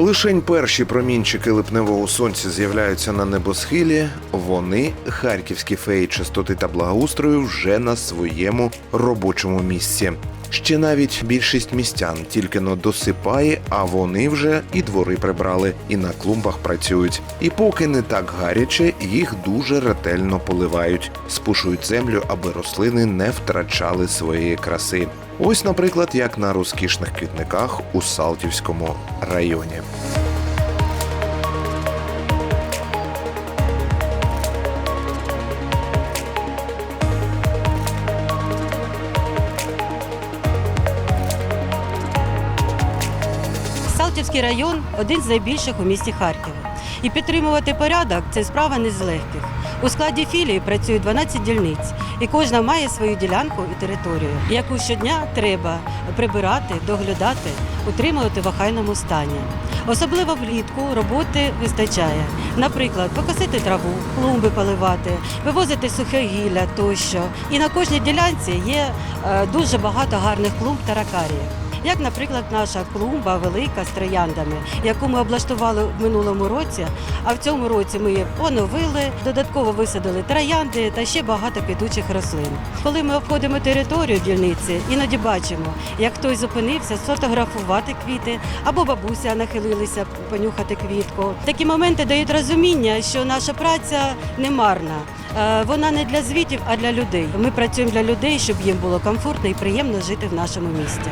Лишень перші промінчики липневого сонця з'являються на небосхилі. Вони, харківські феї чистоти та благоустрою, вже на своєму робочому місці. Ще навіть більшість містян тільки но досипає, а вони вже і двори прибрали, і на клумбах працюють. І поки не так гаряче, їх дуже ретельно поливають, спушують землю, аби рослини не втрачали своєї краси. Ось, наприклад, як на розкішних квітниках у Салтівському районі. Салтівський район один з найбільших у місті Харкова. І підтримувати порядок це справа не з легких. У складі філії працює 12 дільниць, і кожна має свою ділянку і територію, яку щодня треба прибирати, доглядати, утримувати в охайному стані. Особливо влітку роботи вистачає. Наприклад, покосити траву, клумби поливати, вивозити сухе гілля тощо. І на кожній ділянці є е, дуже багато гарних клумб та ракаріїв. Як, наприклад, наша клумба велика з трояндами, яку ми облаштували в минулому році, а в цьому році ми її оновили, додатково висадили троянди та ще багато квітучих рослин. Коли ми обходимо територію дільниці, іноді бачимо, як хтось зупинився сфотографувати квіти, або бабуся нахилилися понюхати квітку. Такі моменти дають розуміння, що наша праця не марна. Е, Вона не для звітів, а для людей. Ми працюємо для людей, щоб їм було комфортно і приємно жити в нашому місті.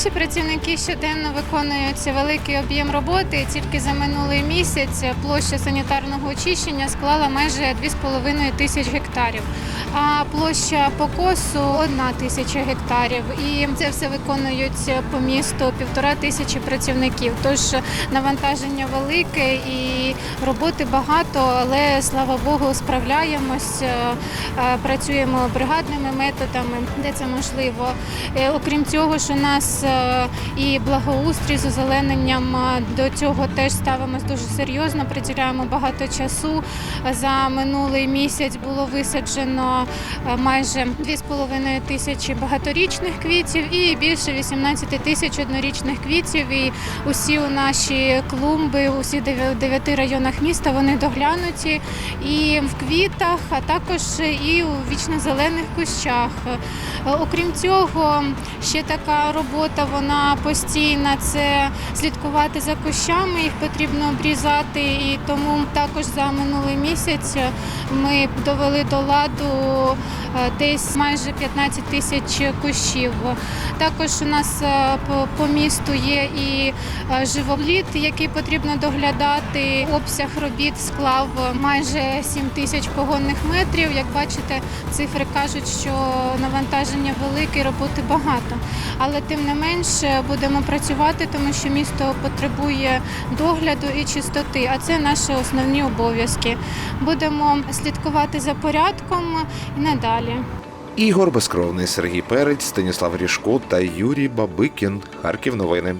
Наші працівники щоденно виконують великий об'єм роботи. Тільки за минулий місяць площа санітарного очищення склала майже 2,5 тисяч гектарів, а площа покосу 1 тисяча гектарів. І це все виконують по місту півтора тисячі працівників. Тож навантаження велике і роботи багато, але слава Богу, справляємось. Е, е, Працюємо бригадними методами, де це можливо. Е, Окрім цього, що нас і благоустрій з озелененням е, до цього теж ставимось дуже серйозно, приділяємо багато часу. За минулий місяць було висаджено е, майже 2,5 тисячі багаторічних квітів і більше 18 тисяч однорічних квітів. І усі наші клумби, усі дев'яти районах міста вони доглянуті і в квітах, а також і у вічно-зелених кущах. Е, Окрім цього, ще така робота, вона постійна. Це слідкувати за кущами, їх потрібно обрізати. І тому також за минулий місяць ми довели до ладу е, десь майже 15 тисяч кущів. Також у нас е, по, місту є і е, який потрібно доглядати. Обсяг робіт склав майже 7 тисяч погонних метрів. Як бачите, цифри кажуть, що навантаження велике, роботи багато. Але тим не менше будемо працювати, тому що місто потребує догляду і чистоти. А це наші основні обов'язки. Будемо слідкувати за порядком і надалі. Ігор Безкровний, Сергій Перець, Станіслав Ріжко та Юрій Бабикін. Харків новини.